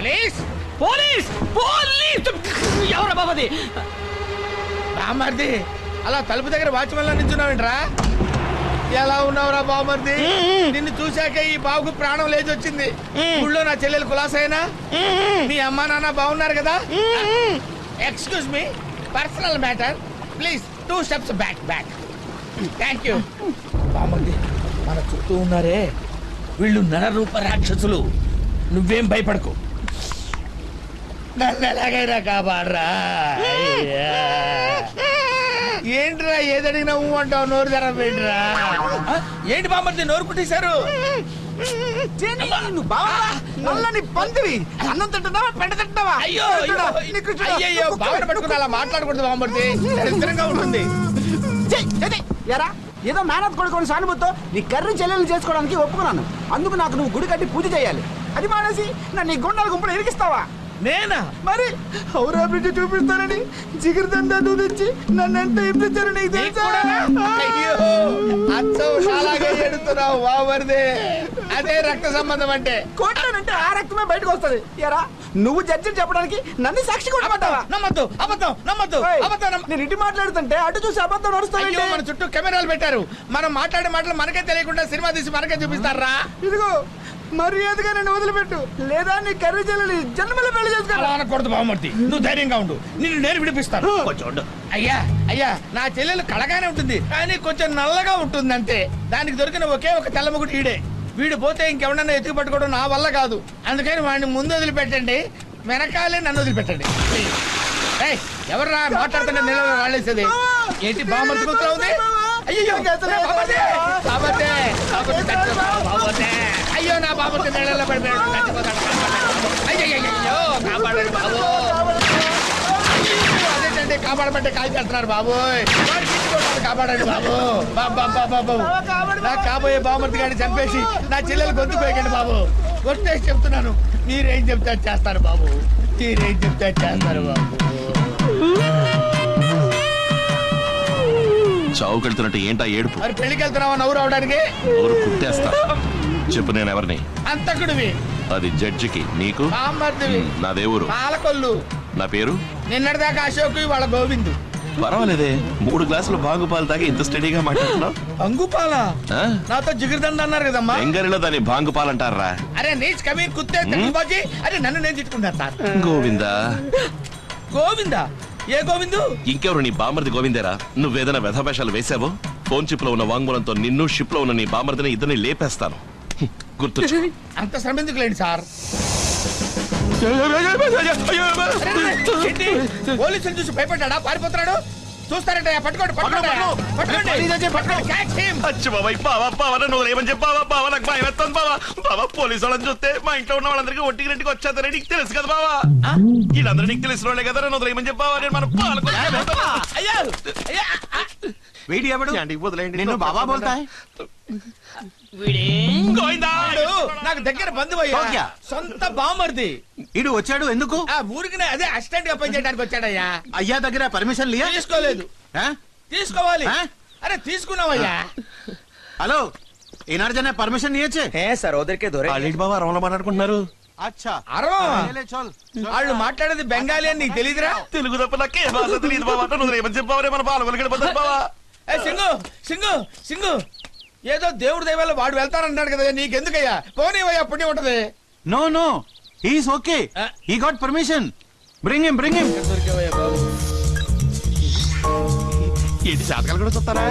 Police! Police! Police! ఎవరు బాబది? బామర్ది అలా తలుపు దగ్గర వాచ్మెన్ నించున్నావేంట్రా? ఎలా ఉన్నావురా బామర్ది? నిన్ను చూశాక ఈ బాబుకు ప్రాణం లేచి వచ్చింది ఊళ్ళో నా చెల్లెలు కులాసైనా? మీ అమ్మా నాన్న బాగున్నారు కదా? Excuse me personal matter. Please two steps back back. Thank you. బామర్ది మన చుట్టూ ఉన్నారే. వీళ్ళు నరరూప రాక్షసులు. నువ్వేం భయపడకు. నన్ను ఎలాగైనా కాపాడరా. ఏంట్రా ఏదడిగినా ఊ అంటావు నోరు తెరవేంట్రా ఏంటి బామ్మర్ది నోరు పుట్టేశారు? నువ్వు బావా? నల్లని పందివి. అన్నం తింటున్నావా? పెంట తింటున్నావా? అయ్యో చూడా, అయ్యో, నీకు చూడా, అయ్యయ్యో కుక్క. బావన పట్టుకుని అలా మాట్లాడకూడదు బామ్మర్ది. దరిద్రంగా ఉంటుంది. ఛీ, ఛీ, ఎరా? ఏదో మేనత్ కొడుకొని సానుభూతితో నీ కర్రీ చెల్లెలు చేసుకోవడానికి ఒప్పుకున్నాను. అందుకు నాకు నువ్వు గుడి కట్టి పూజ చేయాలి. అది మానేసి నన్ను ఈ గుండాల గుంపులు ఇరికిస్తావా? నేనా? మరి ఔరా బిడ్డ చూపిస్తానని జిగిరిదండా తెచ్చి నన్ను ఎంత ఇప్పించారు నీకు తెలుసా? ఎడుతున్నావు అదే రక్త సంబంధం అంటే. కొట్టానంటే ఆ రక్తమే బయటకు వస్తది. ఎరా నువ్వు జడ్జి చెప్పడానికి నన్ను సాక్షి కొట్టమంటావా? నమ్మద్దు అబద్ధం నమ్మద్దు అబద్ధం నేను ఇటు మాట్లాడుతుంటే అటు చూసి అబద్ధం అయ్యో నడుస్తానంటే మన చుట్టూ కెమెరాలు పెట్టారు. మనం మాట్లాడే మాటలు మనకే తెలియకుండా సినిమా తీసి మనకే చూపిస్తారా? ఇదిగో మర్యాదగా నన్ను వదిలిపెట్టు. లేదా నీ కర్రీ చెల్లెలి జన్మలో పెళ్ళి చేసుకో అలా అనకూడదు బావమూర్తి. నువ్వు ధైర్యంగా ఉండు. నిన్ను నేను విడిపిస్తాను. కొంచెం ఉండు. అయ్యా అయ్యా నా చెల్లెలు కళగానే ఉంటుంది. కానీ కొంచెం నల్లగా ఉంటుంది అంతే. దానికి దొరికిన ఒకే ఒక తెల్లముగుడు ఈడే. వీడు పోతే ఇంకెవడన్నా ఎత్తుకు పట్టుకోవడం నా వల్ల కాదు. అందుకని వాడిని ముందు వదిలిపెట్టండి వెనకాలే నన్ను వదిలిపెట్టండి. ఏయ్, ఎవర్రా మాట్లాడుతుంటే నిలవ రాళ్ళేసేది ఏంటి బామర్తి కూతురు ఉంది అయ్యో చచ్చిపోతాడు, బాబతే అయ్యో నా బాబతే నీళ్ళలో పడిపోయాడు. చచ్చిపోతాడు. కాపాడండి. బాబు. అదేంటండి కాపాడమంటే కాల్ చేస్తున్నారు బాబు. కాపాడండి బాబు. బాబా బాబు నా కాబోయే బామర్తి గారిని చంపేసి నా చెల్లెలు గొంతు పోయకండి బాబు. కొట్టేసి చెప్తున్నాను మీరేం చెప్తే చేస్తారు బాబు. మీరేం చెప్తే చేస్తారు బాబు. చావు కడుతున్నట్టు ఏంటా ఏడుపు? మరి పెళ్ళికి వెళ్తున్నావా నవ్వు రావడానికి? ఊరు కుట్టేస్తా. చెప్పు నేను ఎవరిని? అంతకుడివి. అది జడ్జికి. నీకు? నా దేవురు పాలకొల్లు. నా పేరు? నిన్నటిదాకా అశోక్ వాళ్ళ గోవిందు. పర్వాలేదే. మూడు గ్లాసులు బాగు పాలు తాగి ఇంత స్టడీగా మాట్లాడుతున్నావు? అంగుపాల? ఆ? నాతో జిగిరిదండ అన్నారు కదమ్మా. దాన్ని పాలంటారా అరే నీచ్ కమీర్ కుత్తే బాజీ అరే నన్ను నేను తిట్టుకుంటాను సార్. గోవిందా? గోవిందా? ఏ గోవిందు ఇంకెవరు నీ బామర్ది గోవిందేరా నువ్వేదైనా వ్యధవేషాలు వేశావో ఫోన్ చిప్లో ఉన్న వాంగ్మూలంతో నిన్ను షిప్లో ఉన్న నీ బామర్దిని ఇద్దరిని లేపేస్తాను గుర్తు అంత శ్రమ ఎందుకులేండి సార్? పోలీసులు చూసి భయపడ్డా పారిపోతున్నాడు చూస్తారంటే పట్టుకోండి పట్టుకోండి. పట్టుకోండి. పట్టుకోండి బాబాయ్ బావా బావా నువ్వు ఏమని చెప్పావా బావా నాకు భయం వేస్తాను బావా. బావా పోలీసు వాళ్ళని చూస్తే మా ఇంట్లో ఉన్న వాళ్ళందరికీ ఒంటికి రెండుకి వచ్చేద్దరని నీకు తెలుసు కదా బావా. వీళ్ళందరూ నీకు తెలిసిన వాళ్ళే కదా నువ్వు ఏమని చెప్పావా నేను మన అయ్యా అయ్యా వేడి ఎవడు? పాలకొంటికి వదిలేయండి. నిన్ను బాబా బోల్తాయ్ నాకు దగ్గర బంధువు అయ్యా. సొంత బామర్ది ఇడు వచ్చాడు ఎందుకు? ఆ ఊరికి అదే అసిస్టెంట్గా పనిచేయడానికి వచ్చాడయ్యా. అయ్యా దగ్గర పర్మిషన్ తీసుకోలేదు. తీసుకోవాలి. అరే తీసుకున్నావయ్యా. హలో ఈనాడు జన పర్మిషన్ ఇయ్యచ్చే? ఏ సార్ ఓదరికే దొరే. అలీడ్ బాబా అరవలో మాట్లాడుకుంటున్నారు. అచ్చా. వాళ్ళు మాట్లాడేది బెంగాలీ అని నీకు తెలియదురా తెలుగు తప్ప నాకే భాష తెలియదు బాబా. నువ్వు రేపు చెప్పావరే మన బాల వెలగడ బాబా. ఏ సింగు సింగు సింగు. ఏదో దేవుడు దయవల్ల వాడు వెళ్తారన్నాడు కదా నీకెందుకయ్యా? పోనీవయ్యా పుణ్యం ఉంటది. No no is okay I got permission bring him bring him ఏంటి జాతకాలు కూడా చూస్తారా?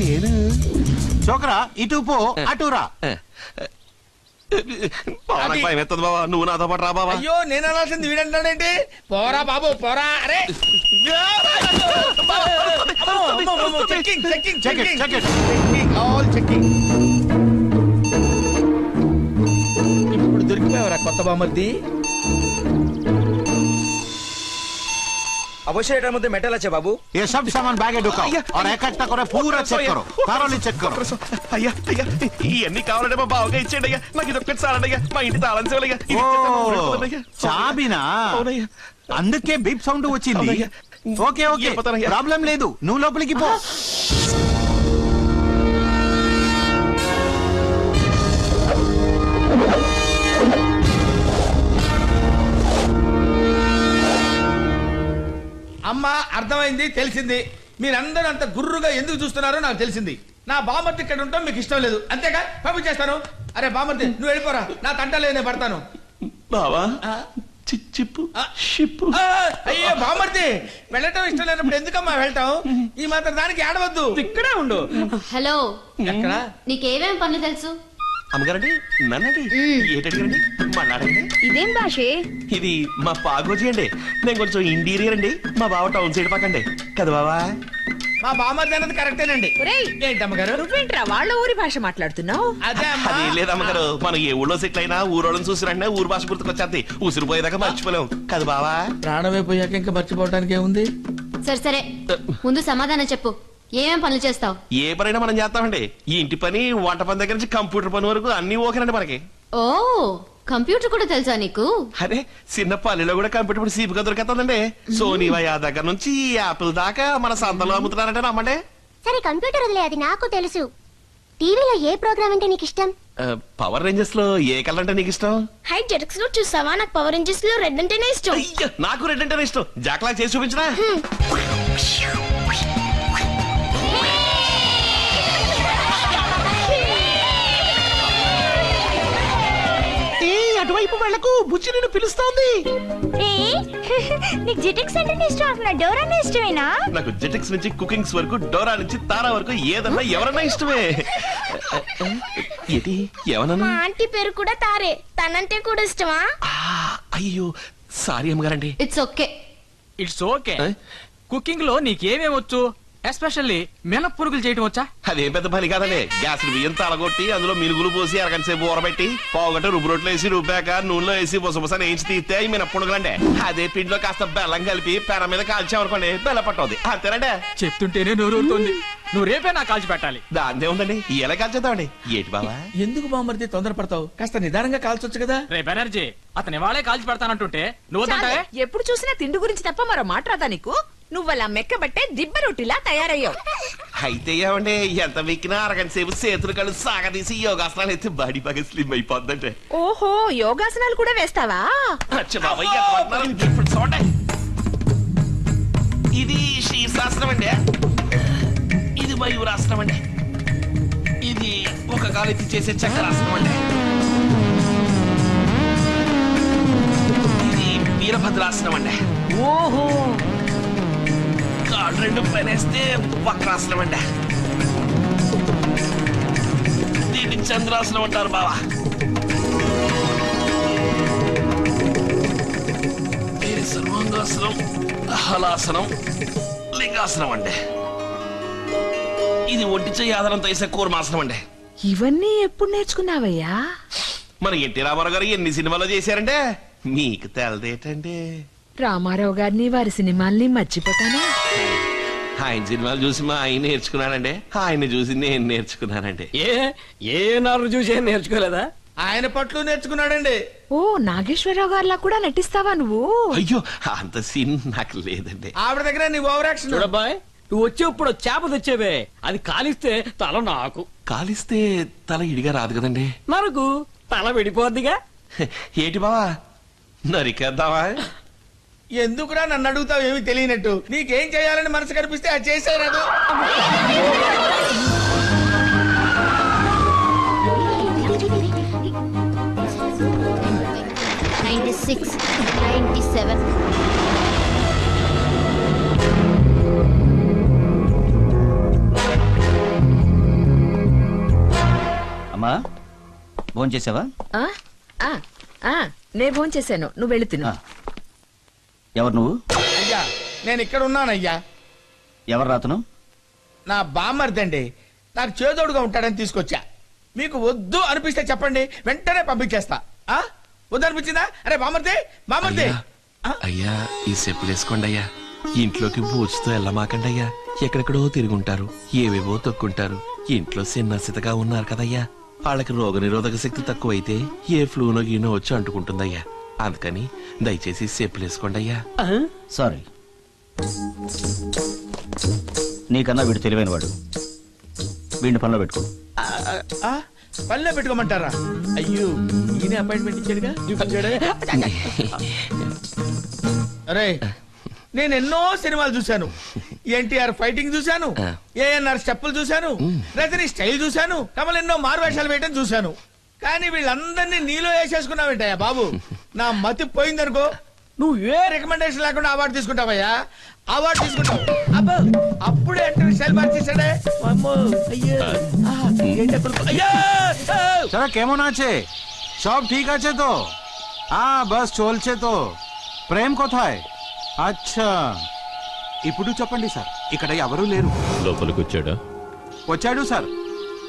నేను. చోకరా ఇటు పో అటురా బావా నాకు భయం ఎత్తదు బావా. నువ్వు నాతో పాటు రా బావా. అయ్యో నేను అనాల్సింది వీడంటాడేంటి? పోరా బాబు పోరా. అరే. Checking checking Check it, check it. Checking all checking ఇప్పుడు దొరికిపోయావరా కొత్త బామర్ది अवश्य एटार मध्य मेटल আছে बाबू ये सब सामान बैग में ढुकाओ और एक एक करे पूरा चेक करो thoroughly check करो అయ్యా అయ్యా ఇవన్నీ కావాలంటే మా బావగా ఇచ్చేయండి అయ్యా నాకు ఇది ఒక్కటి చాలండి మా ఇంటి తాళం చెవులయ్యా ఇది ఇచ్చేస్తే మా ఊరు వెళ్ళిపోతాను అయ్యా. చాబినా అవునయ్యా. అందుకే బీప్ సౌండ్ వచ్చింది అవునయ్యా. Okay okay వెళ్ళిపోతానయ్యా. ప్రాబ్లం లేదు నువ్వు లోపలికి పో అర్థమైంది తెలిసింది. మీరందరూ అంత గుర్రుగా ఎందుకు చూస్తున్నారో నాకు తెలిసింది. నా బామర్తి ఇక్కడ ఉంటాం మీకు ఇష్టం లేదు. అంతేగా? పంపించేస్తాను. అరే బామర్తి నువ్వు వెళ్ళిపోరా. నా తంటలే నేను పడతాను. బావా ఆ? చిప్పు. షిప్పు. అయ్యో బామర్తి వెళ్ళటం ఇష్టం లేనప్పుడు ఎందుకమ్మా వెళ్ళటం? ఈ మాత్రం దానికి ఆడవద్దు ఇక్కడే ఉండు. హలో. ఎక్కడ? నీకేమేం పనులు తెలుసు? అమ్మగారండి నన్నండి. ఏటడిగారండి? మన్నాడండి ఇదేం భాషే? ఇది మా పాగోజీ అండి నేను కొంచెం ఇంటీరియర్ అండి. మా బావ టౌన్ సైడ్ పక్కండి. కదా బావా? మా బామర్తి అన్నది కరెక్టేనండి. ఒరేయ్ ఏంటమ్మగారు? నువ్వేంట్రా వాళ్ళ ఊరి భాష మాట్లాడుతున్నావు? అదే అమ్మా. అది లేదమ్మగారు. మనం ఏ ఊళ్ళో సెటిల్ అయినా ఊరోళ్ళని చూసిరంటే ఊరు భాష గుర్తుకొచ్చేది ఉసిరిపోయేదాకా మర్చిపోలేం. కదా బావా? ప్రాణమే పోయాక ఇంకా మర్చిపోవటానికి ఏముంది? సరే సరే. ముందు సమాధానం చెప్పు. ఏమేం పనులు చేస్తావు? ఏ పనైనా మనం చేస్తామండి. ఈ ఇంటి పని వంట పని దగ్గర నుంచి కంప్యూటర్ పని వరకు అన్ని ఓకేనండి మనకి. ఓ కంప్యూటర్ కూడా తెలుసా నీకు? అదే చిన్న పల్లెలో కూడా కంప్యూటర్ పని సీపుగా దొరికేస్తుందండి. సోనీ వయా దగ్గర నుంచి యాపిల్ దాకా మన సంతలో అమ్ముతున్నారంటే నమ్మండి. సరే కంప్యూటర్ వదిలే అది నాకు తెలుసు. టీవీలో ఏ ప్రోగ్రామ్ అంటే నీకు ఇష్టం? పవర్ రేంజర్స్లో ఏ కలర్ అంటే నీకు ఇష్టం? హై జెటక్స్లో చూసావా? నాకు పవర్ రేంజర్స్లో రెడ్ అంటేనే ఇష్టం. నాకు రెడ్ అంటేనే ఇష్టం. జాక్లా చేసి చూపించరా అటువైపు వెళ్ళకు బుచ్చి నిన్ను పిలుస్తోంది. నీకు జెటక్స్ అంటే ఇష్టం అసలు డోరా ఇష్టమేనా? నాకు జెటిక్స్ నుంచి కుకింగ్స్ వరకు డోరా నుంచి తారా వరకు ఏదన్నా ఎవరన్నా ఇష్టమే. ఏంటి ఎవరన్నా? మా ఆంటీ పేరు కూడా తారే. తనంటే కూడా ఇష్టమా? ఆ, అయ్యో సారీ అమ్మగారండి. It's okay it's okay? కుకింగ్లో నీకేమేం వచ్చు ఎస్పెషల్లీ మినప్పురుగులు చేయటం వచ్చా? అదేం పెద్ద పని కాదండి గ్యాస్ బియ్యం తలగొట్టి అందులో మినుగులు పోసి అరగంట సేపు ఊరబెట్టి పావుగంట రుబ్బు రొట్టెలు వేసి రుబ్బాక నూనెలో వేసి బుసబుస వేయించి తీస్తే అవి మినప్పుడుగులండి అదే పిండిలో కాస్త బెల్లం కలిపి పెర మీద కాల్చామనుకోండి బెల్లం పట్టవుది అంతేనండి? చెప్తుంటేనే నోరూరుతోంది నువ్వు రేపే నాకు కాల్చి పెట్టాలి. దాందే ఉందండి ఎలా కాల్చేద్దామండి. ఏంటి బావా? ఎందుకు బామర్తి తొందరపడతావు కాస్త నిదానంగా కాల్చొచ్చు కదా. రే బెనర్జీ అతని వాళ్ళే కాల్చి పెడతానంటుంటే నువ్వు ఎప్పుడు చూసినా తిండి గురించి తప్ప మరో మాట్లాడదా నీకు? నువ్వలా మెక్కబట్టే దిబ్బ రొట్టిలా తయారయ్యావు. అయితే ఏమండి ఎంత వెక్కినా అరగంట సేపు చేతులు కళ్ళు సాగదీసి యోగాసనాలు అయితే బాడీ బాగా స్లిమ్ అయిపోద్దంటే. ఓహో యోగాసనాలు కూడా వేస్తావా? అచ్చ బాబాయ్, ఎంత పడుతున్నారు? ఇప్పుడు చూడండి. ఇది శీర్షాసనం అండి. ఇది మయూరాసనం అండి. ఇది ఒక కాలెత్తి చేసే చక్రాసనం అండి. ఇది వీరభద్రాసనం అండి. ఓహో! కాళ్ళు రెండు పనేస్తే వక్రాసనం అండి? దీన్ని చంద్రాసనం అంటారు బావా. ఇది సర్వాంగాసనం హలాసనం లింగాసనం అండి. ఇది ఒంటి చెయ్యి ఆధారంతో వేసే కూర్మాసనం అండి. ఇవన్నీ ఎప్పుడు నేర్చుకున్నావయ్యా? మన ఎన్టీ రామారావు గారు ఎన్ని సినిమాలు చేశారంటే? మీకు తెలదేటండి. రామారావు గారిని వారి సినిమాల్ని మర్చిపోతానా? ఆయన సినిమాలు చూసి మా ఆయన నేర్చుకున్నానండి ఆయన చూసి నేను నేర్చుకున్నానండి ఏ ఏ నారు చూసి ఏం నేర్చుకోలేదా? ఆయన పట్లు నేర్చుకున్నాడండి. ఓ నాగేశ్వరరావు గారిలా కూడా నటిస్తావా నువ్వు? అయ్యో అంత సీన్ నాకు లేదండి. ఆవిడ దగ్గర నీ ఓవర్ యాక్షన్ చూడబ్బాయ్ నువ్వు వచ్చేప్పుడు చేప తెచ్చేవే. అది కాలిస్తే తల నాకు. కాలిస్తే తల ఇడిగా రాదు కదండి. నరకు తల విడిపోద్దిగా. ఏటి బావా? నరికేద్దామా? ఎందుకురా నన్ను అడుగుతావు ఏమి తెలియనట్టు? నీకేం చేయాలని మనసు కనిపిస్తే అది చేసేరాదు నైన్టీ సిక్స్ నైన్టీ సెవెన్ అమ్మా ఫోన్ చేసావా ఆ? ఆ, ఆ, నే ఫోన్ చేశాను నువ్వు వెళ్ళి తిను. ఆ. ఎవరు నువ్వు? అయ్యా నేను ఇక్కడ ఉన్నానయ్యా. ఎవరు రాతను? నా బామ్మర్దండి. నాకు చేదోడుగా ఉంటాడని తీసుకొచ్చా. మీకు వద్దు అనిపిస్తే చెప్పండి వెంటనే పంపించేస్తా. ఆ? వద్దు అనిపించిందా? అరే బామ్మర్ది బామ్మర్ది. అయ్యా, ఈ చెప్పులు వేసుకోండి అయ్యా. ఇంట్లోకి బూచుతో వెళ్ళమాకండి అయ్యా. ఎక్కడెక్కడో తిరుగుంటారు ఏవేవో తొక్కుంటారు. ఇంట్లో సిన్నసితగా ఉన్నారు కదయ్యా. వాళ్ళకి రోగ నిరోధక శక్తి తక్కువైతే ఏ ఫ్లూనో గీనో వచ్చి అంటుకుంటుందయ్యా. అందుకని దయచేసి చెప్పులు వేసుకోండి అయ్యా. సారీ. నీకన్నా వీడు తెలివైన వాడు వీడిని పనిలో పెట్టుకో. ఆ? పనిలో పెట్టుకోమంటారా? అయ్యో ఈయన అపాయింట్మెంట్ ఇచ్చాడుగా? అరే నేను ఎన్నో సినిమాలు చూశాను. ఎన్టీఆర్ ఫైటింగ్ చూశాను. ఏఎన్ఆర్ స్టెప్పులు చూశాను. రజనీ స్టైల్ చూశాను. కమల్ ఎన్నో మారువేషాలు వేయటం చూశాను. కానీ వీళ్ళందరినీ నీలో వేసేసుకున్నావేంటయ్యా బాబు? నా మతి పోయిందనుకో నువ్వు ఏ రికమెండేషన్ లేకుండా అవార్డు తీసుకుంటావయ్యా? అవార్డు తీసుకుంటావు. అబ్బో అప్పుడే అంటే సెల్ మార్చేసాడే అమ్మో అయ్యో. ఆ, ఠీక్ అచ్చే తో ఆ! బస్ చోల్చే తో ప్రేమ్ కొథాయ్ అచ్చా. ఇప్పుడు చెప్పండి సార్ ఇక్కడ ఎవరూ లేరు. లోపలికి వచ్చాడా వచ్చాడు సార్.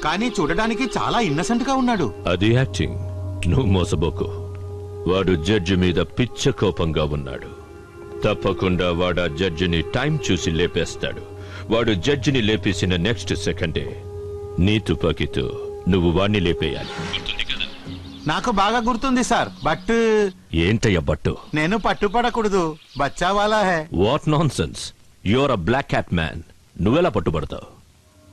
కానీ చూడడానికి చాలా ఇన్నసెంట్గా ఉన్నాడు. అది యాక్టింగ్. నువ్వు మోసబోకు వాడు జడ్జి మీద పిచ్చ కోపంగా ఉన్నాడు. తప్పకుండా వాడు ఆ జడ్జిని టైం చూసి లేపేస్తాడు. వాడు జడ్జిని లేపేసిన నెక్స్ట్ సెకండే. నీ తుపాకీతో నువ్వు వాణ్ణి లేపేయాలి. నాకు బాగా గుర్తుంది సార్ బట్ ఏంటయ్య బట్టు? నేను పట్టుపడకూడదు. బచ్చా వాలా hey. What nonsense your a black hat man నువ్వెలా పట్టుబడతావు?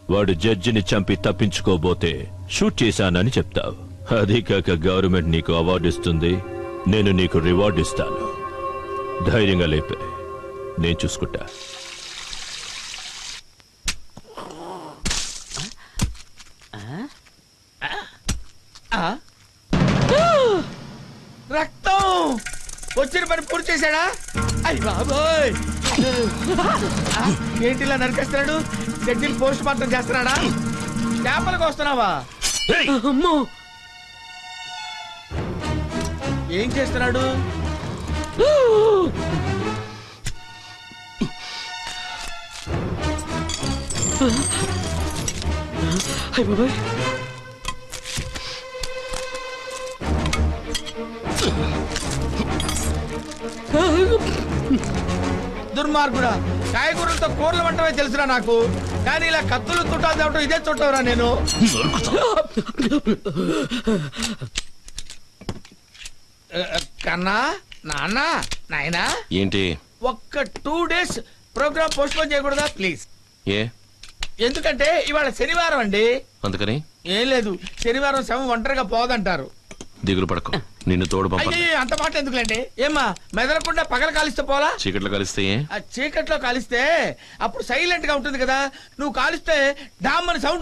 వాడు జడ్జిని చంపి తప్పించుకోబోతే షూట్ చేశానని చెప్తావు. అది కాక గవర్నమెంట్ నీకు అవార్డు ఇస్తుంది. నేను నీకు రివార్డు ఇస్తాను. ధైర్యంగా లేపే. నేను చూసుకుంటా. ఆ? రక్తం! వచ్చిన పని పూర్తి చేశాడా? అయ్యి బాబోయ్! ఏంటిలా ఏంటి నరికేస్తున్నాడు? జడ్జిని పోస్ట్ మార్టం చేస్తున్నాడా? చేపలకు వస్తున్నావా? అమ్మో! ఏం చేస్తున్నాడు? దుర్మార్గుడా కాయగూరలతో కూరలు వంటమే తెలుసురా నాకు. కానీ ఇలా కత్తులు తుట్టాలు తేవటం ఇదే చుట్టవరా నేను. కన్నా నాన్న నాయనా? ఏంటి? ఒక్క two days programme postpone చేయకూడదా? ప్లీజ్ ఏ? ఎందుకంటే ఇవాళ శనివారం అండి. అందుకని? ఏం లేదు. శనివారం శవం ఒంటరిగా పోదంటారు. దిగులు పడకు. నిన్ను తోడు అయ్యో అంత మాట ఎందుకులేండి? ఏమ్మా మెదలకుండా పగల కాలిస్తే పోలా? చీకట్లో కలిస్తే ఏ? ఆ చీకట్లో కాలిస్తే అప్పుడు సైలెంట్గా ఉంటుంది కదా. నువ్వు కాలిస్తే డామ్ అని సౌండ్